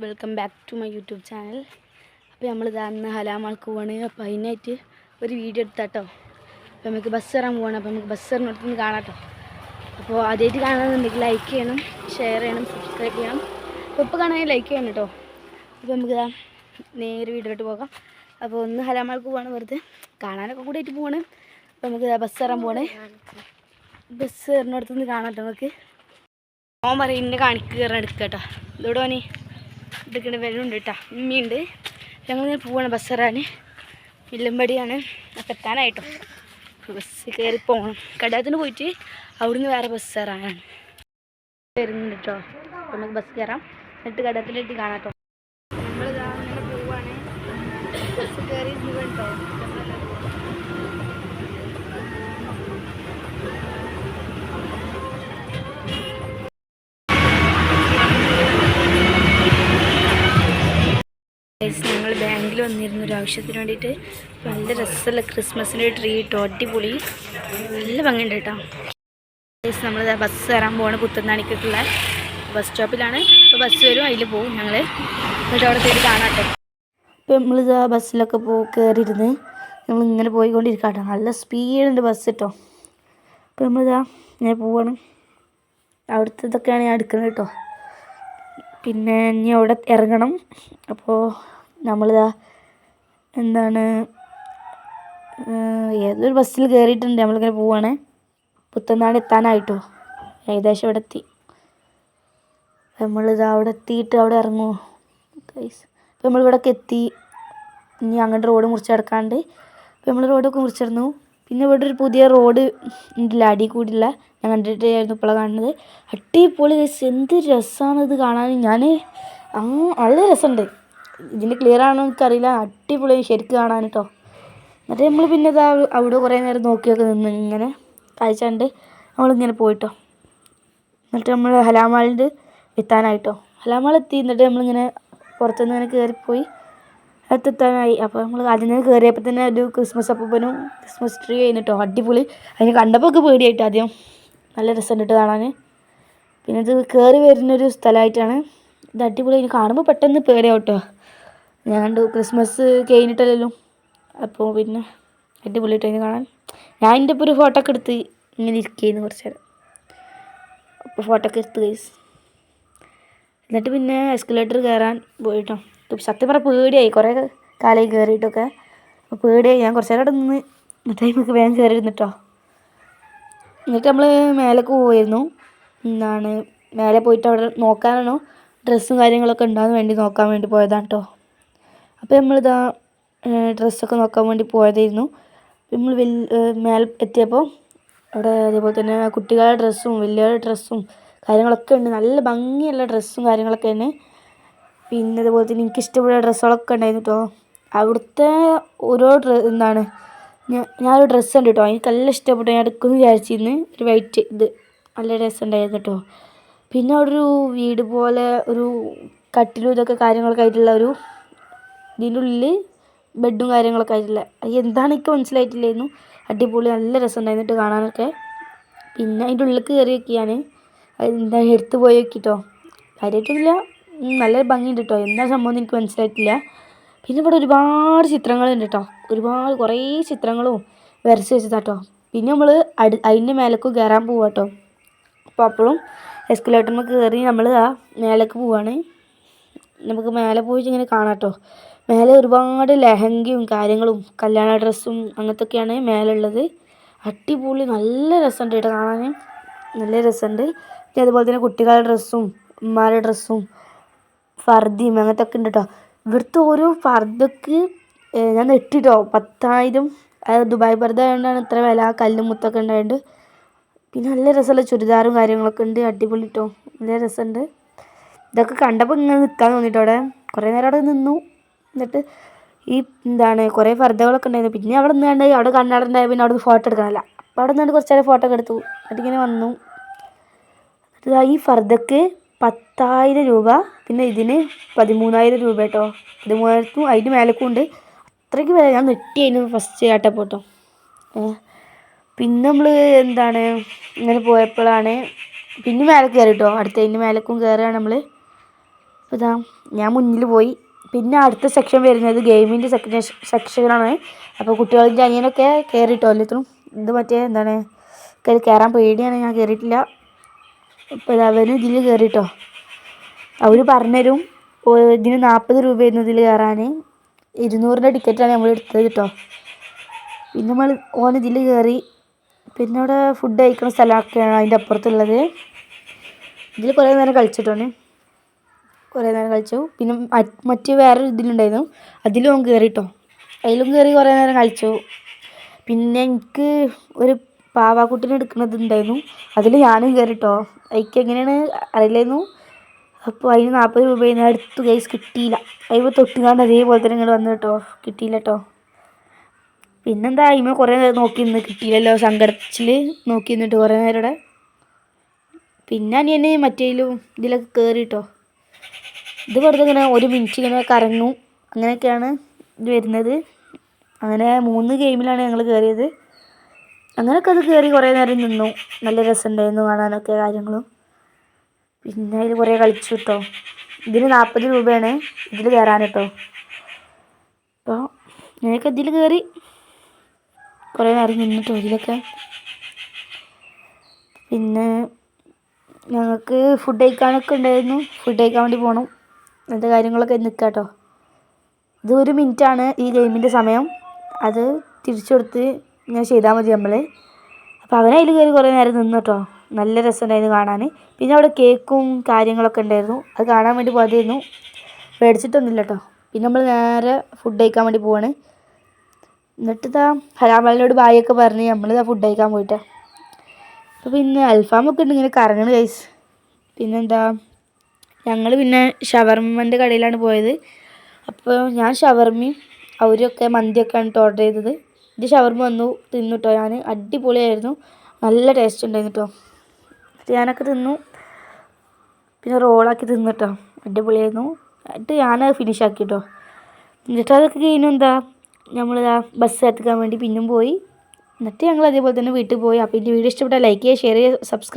Welcome back to my YouTube channel. അപ്പോൾ നമ്മളിതാ അന്ന് ഹലാമാൾക്ക് പോവാണ്. അപ്പോൾ അതിനായിട്ട് ഒരു വീഡിയോ എടുത്താട്ടോ. അപ്പോൾ നമുക്ക് ബസ് കയറാൻ പോവാണ്. അപ്പോൾ നമുക്ക് ബസ് കയറുന്നിടത്തുനിന്ന് കാണാം കേട്ടോ അപ്പോൾ ആദ്യമായിട്ട് കാണാമെന്നുണ്ടെങ്കിൽ ലൈക്ക് ചെയ്യണം ഷെയർ ചെയ്യണം സബ്സ്ക്രൈബ് ചെയ്യണം. അപ്പോൾ ഇപ്പോൾ കാണാൻ ലൈക്ക് ചെയ്യണം കേട്ടോ. അപ്പോൾ നമുക്ക് ഇതാ നേരെ വീഡിയോട്ട് പോകാം. അപ്പോൾ ഒന്ന് ഹലാമാൾക്ക് പോവാണ് വെറുതെ. കാണാനൊക്കെ കൂടെ ആയിട്ട് പോവാണ്. അപ്പോൾ നമുക്ക് ബസ് കയറാൻ പോവാണ്. ബസ് കയറുന്നിടത്തുനിന്ന് കാണാം കേട്ടോ നമുക്ക്. ഓൻ പറയും ഇന്നെ കാണിക്ക് കയറാൻ എടുക്കാം കേട്ടോ. ഇതോടെ ഓനെ? ഇതൊക്കെ വരുന്നുണ്ട് കേട്ടോ. ഉമ്മയുണ്ട്. ഞങ്ങളിങ്ങനെ പോവാണ് ബസ് കയറാൻ വില്ലമ്പടിയാണ് അപ്പം എത്താനായിട്ടോ. ബസ് കയറി പോകണം കടയത്തിന് പോയിട്ട് അവിടുന്ന് വേറെ ബസ് കയറാനാണ് വരുന്നുണ്ട് കേട്ടോ. നമുക്ക് ബസ് കയറാം എന്നിട്ട് കടത്തിലിട്ട് കാണാം ബാങ്കിൽ വന്നിരുന്നു ഒരു ആവശ്യത്തിന് വേണ്ടിയിട്ട്. നല്ല രസമുള്ള ക്രിസ്മസിന്റെ ട്രീ ഇട്ടോ അടിപൊളി. നല്ല ഭംഗിയുണ്ട് കേട്ടോ. നമ്മൾ ബസ് കയറാൻ പോവാണ് പുത്തനാണിക്കുള്ള ബസ് സ്റ്റോപ്പിലാണ് അപ്പോൾ ബസ് വരും അതിൽ പോകും ഞങ്ങൾ എന്നിട്ട് അവിടെ കയറി കാണാട്ടെ. ഇപ്പോൾ ആ ബസ്സിലൊക്കെ പോ കയറിയിരുന്ന് നമ്മൾ ഇങ്ങനെ പോയിക്കൊണ്ടിരിക്കാം നല്ല സ്പീഡുണ്ട് ബസ് കേട്ടോ അപ്പോൾ നമ്മളിതാ ഇങ്ങനെ പോവാണ്. അവിടുത്തെ ഇതൊക്കെയാണ് ഞാൻ എടുക്കുന്നത് കേട്ടോ. പിന്നെ ഇനി അവിടെ ഇറങ്ങണം. അപ്പോൾ നമ്മളിതാ എന്താണ്? ഏതൊരു ബസ്സിൽ കയറിയിട്ടുണ്ട് നമ്മളിങ്ങനെ പോവാണ്. പുത്തനാട് എത്താനായിട്ടോ? ഏകദേശം ഇവിടെ എത്തി. നമ്മളിത് അവിടെ എത്തിയിട്ട് അവിടെ ഇറങ്ങുമോ അപ്പോൾ നമ്മളിവിടെയൊക്കെ എത്തി. ഇനി അങ്ങോട്ട് റോഡ് മുറിച്ച് കിടക്കാണ്ട് അപ്പോൾ നമ്മൾ റോഡൊക്കെ മുറിച്ചിരുന്നു. പിന്നെ ഇവിടെ ഒരു പുതിയ റോഡ് ഉണ്ടല്ലോ അടി കൂടിയുള്ള. ഞാൻ കണ്ടിട്ടായിരുന്നു ഇപ്പോഴാണ് കാണുന്നത്. അടിപൊളി എന്ത് രസമാണ് ഇത് കാണാൻ. ഞാൻ നല്ല രസമുണ്ട്. ഇതിന്റെ ക്ലിയർ ആണോ എനിക്കറിയില്ല. അടിപൊളി ശരിക്ക് കാണാൻ കേട്ടോ എന്നിട്ട് നമ്മൾ പിന്നെ ഇതാ അവിടെ കുറേ നേരം നോക്കിയൊക്കെ നിന്ന് ഇങ്ങനെ കാഴ്ച കണ്ട് നമ്മളിങ്ങനെ പോയിട്ടോ. എന്നിട്ട് നമ്മൾ ഹലാമാളിന്റെ എത്താനായിട്ടോ. ഹലാമാൾ എത്തി എന്നിട്ട് നമ്മളിങ്ങനെ പുറത്തുനിന്ന് ഇങ്ങനെ കയറിപ്പോയി അടുത്തെത്താനായി അപ്പോൾ നമ്മൾ ആദ്യം തന്നെ കയറിയപ്പോൾ തന്നെ ഒരു ക്രിസ്മസ് അപ്പൂപ്പനും ക്രിസ്മസ് ട്രീ കഴിഞ്ഞിട്ടോ അടിപൊളി. അതിന് കണ്ടപ്പോൾ ഒക്കെ പേടിയായിട്ട് ആദ്യം. നല്ല രസമുണ്ട് കേട്ടോ കാണാൻ പിന്നെ ഇത് കയറി വരുന്നൊരു സ്ഥലമായിട്ടാണ് ഇത് അടിപൊളി. കാണുമ്പോൾ പെട്ടെന്ന് പേടിയാവും കേട്ടോ ഞാൻ കണ്ടു ക്രിസ്മസ് കഴിഞ്ഞിട്ടല്ലല്ലോ. അപ്പോൾ പിന്നെ അടിപൊളിയായിട്ട് അതിന് കാണാൻ. ഞാൻ എന്റെ ഇപ്പോൾ ഒരു ഫോട്ടോ ഒക്കെ എടുത്ത് ഇങ്ങനെ ഇരിക്കുന്നു കുറച്ച് നേരം. അപ്പോൾ ഫോട്ടോ ഒക്കെ എടുത്ത് കൈസ് എന്നിട്ട് പിന്നെ എസ്കലേറ്റർ കയറാൻ പോയിട്ടോ. സത്യം പറഞ്ഞാൽ പേടിയായി. കുറേ കാലമായി കയറിയിട്ടൊക്കെ അപ്പോൾ പേടിയായി. ഞാൻ കുറച്ച് നേരം അവിടെ നിന്ന് നമുക്ക് വേഗം കയറി ഇരുന്നിട്ടോ എന്നിട്ട് നമ്മൾ മേലേക്ക് പോയിരുന്നു എന്താണ് മേലെ പോയിട്ട് അവിടെ നോക്കാനാണോ? ഡ്രസ്സും കാര്യങ്ങളൊക്കെ ഉണ്ടാകാൻ വേണ്ടി നോക്കാൻ വേണ്ടി പോയതാണ് കേട്ടോ അപ്പോൾ നമ്മളിതാ ഡ്രസ്സൊക്കെ നോക്കാൻ വേണ്ടി പോയതായിരുന്നു. നമ്മൾ വലിയ മേലെ എത്തിയപ്പോൾ അവിടെ അതേപോലെ തന്നെ കുട്ടികളുടെ ഡ്രസ്സും വലിയവരുടെ ഡ്രസ്സും കാര്യങ്ങളൊക്കെ ഉണ്ട്. നല്ല ഭംഗിയുള്ള ഡ്രസ്സും കാര്യങ്ങളൊക്കെ തന്നെ. പിന്നെ അതുപോലെ തന്നെ എനിക്ക് ഇഷ്ടപ്പെട്ട ഡ്രസ്സുകളൊക്കെ ഉണ്ടായിരുന്നു കേട്ടോ. അവിടുത്തെ ഓരോ ഡ്ര എന്താണ് ഞാൻ ഞാനൊരു ഡ്രസ്സ് ഉണ്ട് കേട്ടോ. എനിക്ക് നല്ല ഇഷ്ടപ്പെട്ടു. ഞാൻ എടുക്കുമെന്ന് വിചാരിച്ചിരുന്നു. ഒരു വൈറ്റ് ഇത് നല്ല ഡ്രസ്സ് രസമുണ്ടായിരുന്നു കേട്ടോ. പിന്നെ അവിടെ ഒരു വീട് പോലെ ഒരു കട്ടിലും ഇതൊക്കെ കാര്യങ്ങളൊക്കെ ആയിട്ടുള്ള ഒരു ഇതിന്റെ ഉള്ളിൽ ബെഡും കാര്യങ്ങളൊക്കെ ആയിട്ടില്ല. അത് എന്താണ് എനിക്ക് മനസ്സിലായിട്ടില്ലായിരുന്നു അടിപൊളി നല്ല രസമുണ്ടായിരുന്നു കേട്ടോ കാണാനൊക്കെ. പിന്നെ അതിന്റെ ഉള്ളിൽ കയറി നോക്കി ഞാൻ എന്താ എടുത്ത് പോയി നോക്കിട്ടോ. കാര്യമായിട്ടൊന്നുമില്ല ഉം, നല്ല ഭംഗിയുണ്ട് കേട്ടോ എന്താ സംഭവം എനിക്ക് മനസ്സിലായിട്ടില്ല. പിന്നെ ഇവിടെ ഒരുപാട് ചിത്രങ്ങളുണ്ട് കേട്ടോ ഒരുപാട് കുറേ ചിത്രങ്ങളും വരച്ച് വെച്ചതാട്ടോ. പിന്നെ നമ്മൾ അടി അതിന്റെ മേലേക്ക് കയറാൻ പോവാ കേട്ടോ അപ്പോൾ അപ്പോഴും എസ്കലേറ്ററിൽ കയറി നമ്മൾ ആ മേലേക്ക് പോവാണ്. നമുക്ക് മേലെ പോയിട്ട് ഇങ്ങനെ കാണാം കേട്ടോ. മേലെ ഒരുപാട് ലെഹങ്കയും കാര്യങ്ങളും കല്യാണ ഡ്രസ്സും അങ്ങനത്തെ ഒക്കെയാണ് മേലെ ഉള്ളത് അടിപൊളി നല്ല രസമുണ്ട് കേട്ടോ കാണാൻ നല്ല രസമുണ്ട്. പിന്നെ അതുപോലെ തന്നെ കുട്ടികളുടെ ഡ്രസ്സും ഉമ്മാരുടെ ഡ്രസ്സും ഫർദിയും അങ്ങനത്തെ ഒക്കെ ഉണ്ട് കേട്ടോ. ഇവിടുത്തെ ഓരോ ഫർദക്ക് ഞാൻ നെട്ടിട്ടോ പത്തായിരം. അതായത് ദുബായ് ഫർദ ആയതുകൊണ്ടാണ് ഇത്ര വില കല്ലും മുത്തൊക്കെ ഉണ്ടായത് പിന്നെ നല്ല രസമുള്ള ചുരിദാറും കാര്യങ്ങളൊക്കെ ഉണ്ട് അടിപൊളി കേട്ടോ നല്ല രസമുണ്ട്. ഇതൊക്കെ കണ്ടപ്പോൾ ഇങ്ങനെ നിൽക്കാൻ തോന്നിട്ടോ അവിടെ? കുറേ നേരം അവിടെ നിന്നു. എന്നിട്ട് ഈ എന്താണ് കുറേ ഫർദകളൊക്കെ ഉണ്ടായിരുന്നു. പിന്നെ അവിടെ നിന്നാണ്ട് അവിടെ കണ്ണാടുണ്ടായ പിന്നെ അവിടെ ഫോട്ടോ എടുക്കാനല്ല. അപ്പോൾ അവിടെ നിന്നാണ്ട് കുറച്ച് നേരം ഫോട്ടോ എടുത്തു. അതിങ്ങനെ വന്നു. ഈ ഫർദക്ക് പത്തായിരം രൂപ പിന്നെ ഇതിന് പതിമൂന്നായിരം രൂപ കേട്ടോ. പതിമൂവായിരത്തും അതിന് മേലക്കും ഉണ്ട്. അത്രയ്ക്ക് വില. ഞാൻ നെട്ടിയായിരുന്നു ഫസ്റ്റ് ആട്ടപ്പോൾ കേട്ടോ. പിന്നെ നമ്മൾ എന്താണ് ഇങ്ങനെ പോയപ്പോഴാണ് പിന്നെ മേലെ കയറി കേട്ടോ. അടുത്തതിന്റെ മേലക്കും കയറുകയാണ് നമ്മൾ അപ്പോൾ ഞാൻ മുന്നിൽ പോയി. പിന്നെ അടുത്ത സെക്ഷൻ വരുന്നത് ഗെയിമിന്റെ സെക്ഷൻ സെക്ഷനാണ് അപ്പോൾ കുട്ടികളുടെ അനിയനൊക്കെ കയറിയിട്ടോ എല്ലാത്തിനും ഇത് മറ്റേ എന്താണ്? കയറാൻ പേടിയാണ് ഞാൻ കയറിയിട്ടില്ല ഇപ്പം അവരും ഇതിൽ കയറിയിട്ടോ അവർ പറഞ്ഞുതരും ഇതിന് നാൽപ്പത് രൂപയായിരുന്നു ഇതിൽ കയറാൻ ഇരുന്നൂറിന്റെ ടിക്കറ്റാണ് നമ്മൾ എടുത്തത് കേട്ടോ പിന്നെ നമ്മൾ ഓൻ ഇതിൽ കയറി പിന്നെ അവിടെ ഫുഡ് കഴിക്കുന്ന സ്ഥലമൊക്കെയാണ് അതിന്റെ അപ്പുറത്തുള്ളത്. ഇതിൽ കുറേ നേരം കളിച്ചിട്ടാണ്. കുറേ നേരം കളിച്ചു. പിന്നെ മറ്റ് വേറൊരു വേറെ ഇതിലുണ്ടായിരുന്നു. അതിലും അവൻ കയറിട്ടോ അതിലും കയറി കുറേ നേരം കളിച്ചു. പിന്നെ എനിക്ക് ഒരു പാവാക്കുട്ടിനെ എടുക്കുന്നത് ഉണ്ടായിരുന്നു. അതിൽ ഞാനും കയറിട്ടോ എനിക്ക് എങ്ങനെയാണ് അറിയില്ലായിരുന്നു. അപ്പോൾ അതിന് നാൽപ്പത് രൂപ ഞാൻ അടുത്ത് കൈസ് കിട്ടിയില്ല. അതിപ്പോൾ തൊട്ടുകാണ്ട് അതേപോലെ തന്നെ ഇങ്ങോട്ട് വന്നു കേട്ടോ. കിട്ടിയില്ല കേട്ടോ. പിന്നെന്താ അതിമ കുറേ നേരം നോക്കി നിന്ന് കിട്ടിയില്ലല്ലോ സങ്കടത്തിൽ നോക്കി നിന്നിട്ട് കുറേ നേരം ഇവിടെ പിന്നെ അനിയന് മറ്റേലും ഇതിലൊക്കെ കയറിട്ടോ ഇത് വെറുതെ ഇങ്ങനെ ഒരു മിനിറ്റ് ഇങ്ങനെ കറങ്ങും അങ്ങനെയൊക്കെയാണ് ഇത് വരുന്നത്. അങ്ങനെ മൂന്ന് ഗെയിമിലാണ് ഞങ്ങൾ കയറിയത് അങ്ങനെയൊക്കെ അത് കയറി കുറേ നേരം നിന്നു. നല്ല രസമുണ്ടായിരുന്നു കാണാനൊക്കെ കാര്യങ്ങളും. പിന്നെ അതിൽ കുറേ കളിച്ചു കേട്ടോ ഇതിന് നാൽപ്പത് രൂപയാണ് ഇതിൽ കയറാൻ കേട്ടോ അപ്പോൾ ഞങ്ങൾക്ക് ഇതിൽ കയറി കുറേ നേരം നിന്നിട്ടോ ഇതിലൊക്കെ. പിന്നെ ഞങ്ങൾക്ക് ഫുഡ് കഴിക്കാനൊക്കെ ഉണ്ടായിരുന്നു. ഫുഡ് കഴിക്കാൻ വേണ്ടി പോകണം അങ്ങനത്തെ കാര്യങ്ങളൊക്കെ നിൽക്കുക കേട്ടോ ഇത് ഒരു മിനിറ്റാണ് ഈ ഗെയിമിന്റെ സമയം. അത് തിരിച്ചു കൊടുത്ത് ഞാൻ ചെയ്താൽ മതി നമ്മൾ അപ്പോൾ അവനെ അതിൽ കയറി കുറേ നേരം നിന്നു കേട്ടോ. നല്ല രസമുണ്ടായിരുന്നു കാണാൻ പിന്നെ അവിടെ കേക്കും കാര്യങ്ങളൊക്കെ ഉണ്ടായിരുന്നു. അത് കാണാൻ വേണ്ടി പോയതായിരുന്നു. മേടിച്ചിട്ടൊന്നുമില്ല കേട്ടോ. പിന്നെ നമ്മൾ നേരെ ഫുഡ് കഴിക്കാൻ വേണ്ടി പോവാണ്. എന്നിട്ട് ഇതാ ഹലാമലിനോട് ബായൊക്കെ പറഞ്ഞ് നമ്മളിതാ ഫുഡ് കഴിക്കാൻ പോയിട്ടാണ് അപ്പോൾ പിന്നെ അൽഫാമൊക്കെ ഉണ്ട് ഇങ്ങനെ കറങ്ങണ കൈസ് പിന്നെന്താ? ഞങ്ങൾ പിന്നെ ഷവർമ്മന്റെ കടയിലാണ് പോയത്. അപ്പോൾ ഞാൻ ഷവർമ്മയും അവരൊക്കെ മന്തിയൊക്കെയാണ് ഓർഡർ ചെയ്തത്. ഇത് ഷവർമ്മ വന്നു തിന്നു കേട്ടോ ഞാൻ അടിപൊളിയായിരുന്നു. നല്ല ടേസ്റ്റ് ഉണ്ടായിരുന്നു കേട്ടോ ഞാനൊക്കെ തിന്നു. പിന്നെ റോളാക്കി തിന്നു കേട്ടോ അടിപൊളിയായിരുന്നു. എന്നിട്ട് ഞാനത് ഫിനിഷ് ആക്കി കേട്ടോ എന്നിട്ട് അതൊക്കെ കഴിഞ്ഞു എന്താ? നമ്മളിതാ ബസ് എത്തിക്കാൻ വേണ്ടി പിന്നും പോയി. എന്നിട്ട് ഞങ്ങൾ അതേപോലെ തന്നെ വീട്ടിൽ പോയി. അപ്പോൾ എന്റെ വീഡിയോ ഇഷ്ടപ്പെട്ടാൽ ലൈക്ക് ചെയ്യുക ഷെയർ ചെയ്യുക സബ്സ്ക്രൈബ്